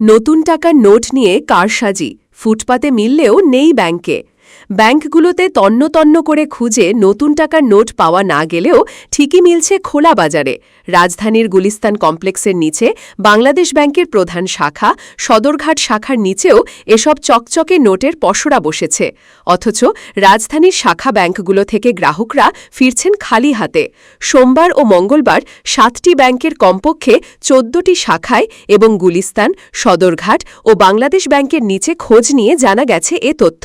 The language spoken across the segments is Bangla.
নতুন টাকার নোট নিয়ে কারসাজি ফুটপাতে মিললেও নেই ব্যাংকে। ব্যাংকগুলোতে তন্ন তন্ন করে খুঁজে নতুন টাকার নোট পাওয়া না গেলেও ঠিকই মিলছে খোলা বাজারে। রাজধানীর গুলিস্তান কমপ্লেক্সের নিচে বাংলাদেশ ব্যাংকের প্রধান শাখা, সদরঘাট শাখার নিচেও এসব চকচকে নোটের পসরা বসেছে। অথচ রাজধানীর শাখা ব্যাংকগুলো থেকে গ্রাহকরা ফিরছেন খালি হাতে। সোমবার ও মঙ্গলবার সাতটি ব্যাংকের কমপক্ষে চোদ্দটি শাখায় এবং গুলিস্তান, সদরঘাট ও বাংলাদেশ ব্যাংকের নিচে খোঁজ নিয়ে জানা গেছে এ তথ্য।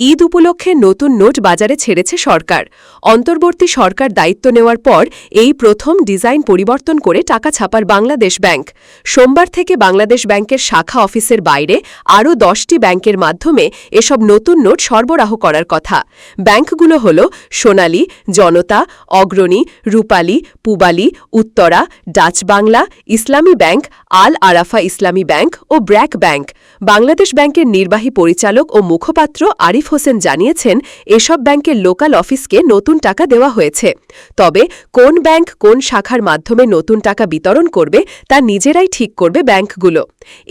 ঈদ উপলক্ষে নতুন নোট বাজারে ছেড়েছে সরকার। অন্তর্বর্তী সরকার দায়িত্ব নেওয়ার পর এই প্রথম ডিজাইন পরিবর্তন করে টাকা ছাপার বাংলাদেশ ব্যাংক। সোমবার থেকে বাংলাদেশ ব্যাংকের শাখা অফিসের বাইরে আরও দশটি ব্যাংকের মাধ্যমে এসব নতুন নোট সরবরাহ করার কথা। ব্যাংকগুলো হল Sonali, Janata, Agrani, Rupali, Pubali, Uttara, Dutch Bangla, Islami bank, Al Arafa Islami bank ও ব্র্যাক ব্যাংক। বাংলাদেশ ব্যাংকের নির্বাহী পরিচালক ও মুখপাত্র আরিফ হোসেন জানিয়েছেন, এসব ব্যাংকের লোকাল অফিসকে নতুন টাকা দেওয়া হয়েছে। তবে কোন ব্যাংক কোন শাখার মাধ্যমে নতুন টাকা বিতরণ করবে তা নিজেরাই ঠিক করবে ব্যাংকগুলো।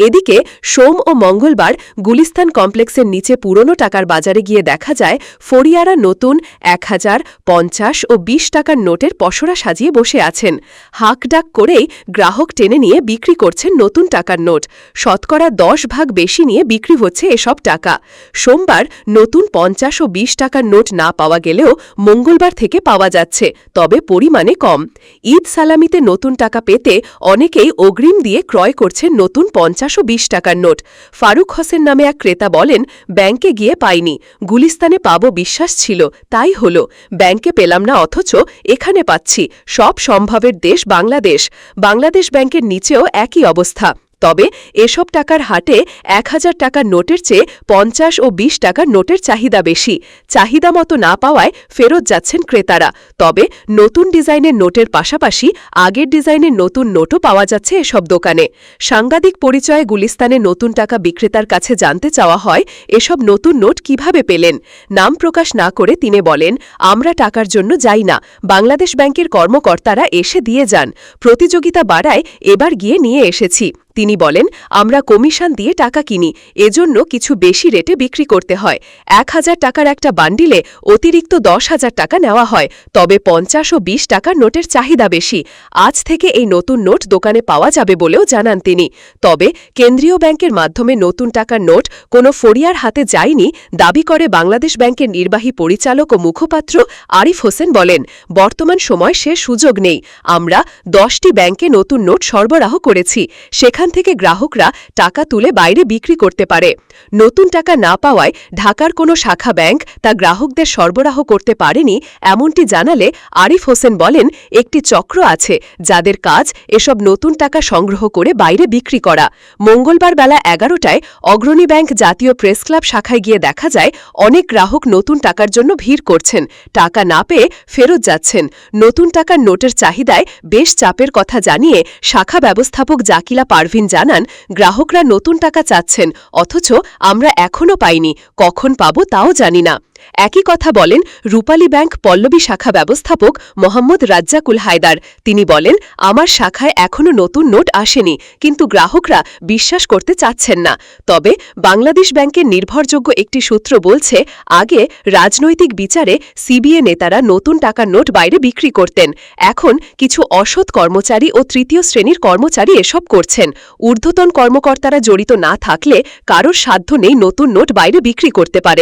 এদিকে সোম ও মঙ্গলবার গুলিস্তান কমপ্লেক্সের নিচে পুরনো টাকার বাজারে গিয়ে দেখা যায় ফরিয়ারা নতুন এক হাজার পঞ্চাশ ও বিশ টাকার নোটের পসরা সাজিয়ে বসে আছেন। হাঁকডাক করেই গ্রাহক টেনে নিয়ে বিক্রি করছেন নতুন টাকার নোট। শতকরা দশ ভাগ বেশি নিয়ে বিক্রি হচ্ছে এসব টাকা। সোমবার নতুন পঞ্চাশ ও বিশ টাকার নোট না পাওয়া গেলেও মঙ্গলবার থেকে পাওয়া যাচ্ছে, তবে পরিমাণে কম। ঈদ সালামিতে নতুন টাকা পেতে অনেকেই অগ্রিম দিয়ে ক্রয় করছেন নতুন পঞ্চাশ ও বিশ টাকার নোট। ফারুক হোসেন নামে এক ক্রেতা বলেন, ব্যাংকে গিয়ে পাইনি। গুলিস্তানে পাবো বিশ্বাস ছিল, তাই হল। ব্যাংকে পেলাম না, অথচ এখানে পাচ্ছি। সব সম্ভবের দেশ বাংলাদেশ। বাংলাদেশ ব্যাংকের নিচেও একই অবস্থা। তবে এসব টাকার হাটে এক হাজার টাকার নোটের চেয়ে পঞ্চাশ ও বিশ টাকার নোটের চাহিদা বেশি। চাহিদা মতো না পাওয়ায় ফেরত যাচ্ছেন ক্রেতারা। তবে নতুন ডিজাইনের নোটের পাশাপাশি আগের ডিজাইনের নতুন নোটও পাওয়া যাচ্ছে এসব দোকানে। সাংবাদিক পরিচয়ে গুলিস্তানে নতুন টাকা বিক্রেতার কাছে জানতে চাওয়া হয়, এসব নতুন নোট কীভাবে পেলেন? নাম প্রকাশ না করে তিনি বলেন, আমরা টাকার জন্য যাই না। বাংলাদেশ ব্যাংকের কর্মকর্তারা এসে দিয়ে যান। প্রতিযোগিতা বাড়ায় এবার গিয়ে নিয়ে এসেছি। তিনি বলেন, আমরা কমিশন দিয়ে টাকা কিনি, এজন্য কিছু বেশি রেটে বিক্রি করতে হয়। এক হাজার টাকার একটা বান্ডিলে অতিরিক্ত দশ হাজার টাকা নেওয়া হয়, তবে পঞ্চাশ ও বিশ টাকার নোটের চাহিদা বেশি। আজ থেকে এই নতুন নোট দোকানে পাওয়া যাবে বলেও জানান তিনি। তবে কেন্দ্রীয় ব্যাংকের মাধ্যমে নতুন টাকার নোট কোনো ফরিয়ার হাতে যায়নি, দাবি করে বাংলাদেশ ব্যাংকের নির্বাহী পরিচালক ও মুখপাত্র আরিফ হোসেন বলেন, বর্তমান সময় সে সুযোগ নেই। আমরা দশটি ব্যাংকে নতুন নোট সরবরাহ করেছি। সেখানে সেখান থেকে গ্রাহকরা টাকা তুলে বাইরে বিক্রি করতে পারে। নতুন টাকা না পাওয়ায় ঢাকার কোনো শাখা ব্যাংক তা গ্রাহকদের সরবরাহ করতে পারেনি এমনটি জানালে আরিফ হোসেন বলেন, একটি চক্র আছে যাদের কাজ এসব নতুন টাকা সংগ্রহ করে বাইরে বিক্রি করা। মঙ্গলবার বেলা এগারোটায় অগ্রণী ব্যাংক জাতীয় প্রেস ক্লাব শাখায় গিয়ে দেখা যায়, অনেক গ্রাহক নতুন টাকার জন্য ভিড় করছেন। টাকা না পেয়ে ফেরত যাচ্ছেন। নতুন টাকার নোটের চাহিদায় বেশ চাপের কথা জানিয়ে শাখা ব্যবস্থাপক জাকিলা পারভ পারভিন জানান, গ্রাহকরা নতুন টাকা চাচ্ছেন, অথচ আমরা এখনও পাইনি, কখন পাব তাও জানি না। একই কথা বলেন রূপালী ব্যাংক পল্লবী শাখা ব্যবস্থাপক মোহাম্মদ রাজ্জাকুল হায়দার। তিনি বলেন, আমার শাখায় এখনও নতুন নোট আসেনি, কিন্তু গ্রাহকরা বিশ্বাস করতে চাচ্ছেন না। তবে বাংলাদেশ ব্যাংকের নির্ভরযোগ্য একটি সূত্র বলছে, আগে রাজনৈতিক বিচারে সিবিএ নেতারা নতুন টাকার নোট বাইরে বিক্রি করতেন। এখন কিছু অসৎ কর্মচারী ও তৃতীয় শ্রেণির কর্মচারী এসব করছেন। ঊর্ধ্বতন কর্মকর্তারা জড়িত না থাকলে কারোর সাধ্য নেই নতুন নোট বাইরে বিক্রি করতে পারে।